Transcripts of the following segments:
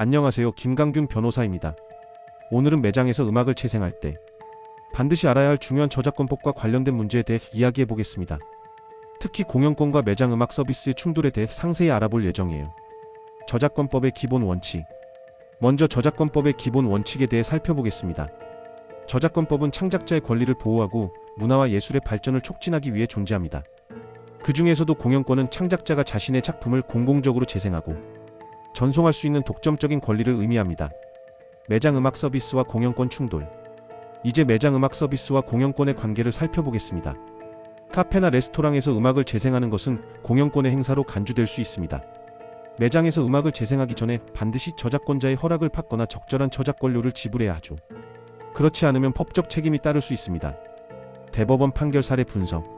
안녕하세요. 김강균 변호사입니다. 오늘은 매장에서 음악을 재생할 때 반드시 알아야 할 중요한 저작권법과 관련된 문제에 대해 이야기해 보겠습니다. 특히 공연권과 매장 음악 서비스의 충돌에 대해 상세히 알아볼 예정이에요. 저작권법의 기본 원칙. 먼저 저작권법의 기본 원칙에 대해 살펴보겠습니다. 저작권법은 창작자의 권리를 보호하고 문화와 예술의 발전을 촉진하기 위해 존재합니다. 그 중에서도 공연권은 창작자가 자신의 작품을 공공적으로 재생하고 전송할 수 있는 독점적인 권리를 의미합니다. 매장 음악 서비스와 공연권 충돌. 이제 매장 음악 서비스와 공연권의 관계를 살펴보겠습니다. 카페나 레스토랑에서 음악을 재생하는 것은 공연권의 행사로 간주될 수 있습니다. 매장에서 음악을 재생하기 전에 반드시 저작권자의 허락을 받거나 적절한 저작권료를 지불해야 하죠. 그렇지 않으면 법적 책임이 따를 수 있습니다. 대법원 판결 사례 분석.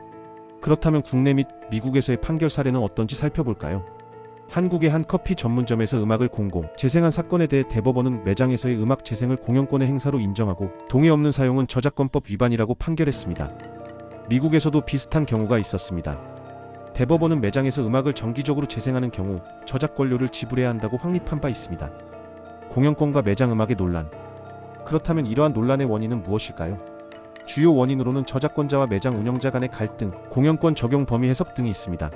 그렇다면 국내 및 미국에서의 판결 사례는 어떤지 살펴볼까요? 한국의 한 커피 전문점에서 음악을 공공 재생한 사건에 대해 대법원은 매장에서의 음악 재생을 공연권의 행사로 인정하고 동의 없는 사용은 저작권법 위반이라고 판결했습니다. 미국에서도 비슷한 경우가 있었습니다. 대법원은 매장에서 음악을 정기적으로 재생하는 경우 저작권료를 지불해야 한다고 확립한 바 있습니다. 공연권과 매장 음악의 논란. 그렇다면 이러한 논란의 원인은 무엇일까요? 주요 원인으로는 저작권자와 매장 운영자 간의 갈등, 공연권 적용 범위 해석 등이 있습니다.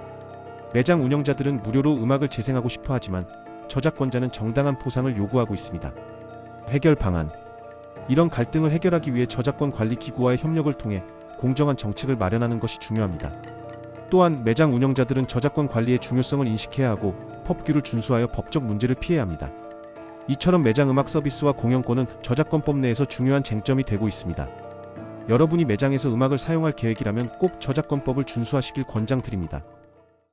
매장 운영자들은 무료로 음악을 재생하고 싶어 하지만 저작권자는 정당한 보상을 요구하고 있습니다. 해결 방안. 이런 갈등을 해결하기 위해 저작권 관리 기구와의 협력을 통해 공정한 정책을 마련하는 것이 중요합니다. 또한 매장 운영자들은 저작권 관리의 중요성을 인식해야 하고 법규를 준수하여 법적 문제를 피해야 합니다. 이처럼 매장 음악 서비스와 공연권은 저작권법 내에서 중요한 쟁점이 되고 있습니다. 여러분이 매장에서 음악을 사용할 계획이라면 꼭 저작권법을 준수하시길 권장드립니다.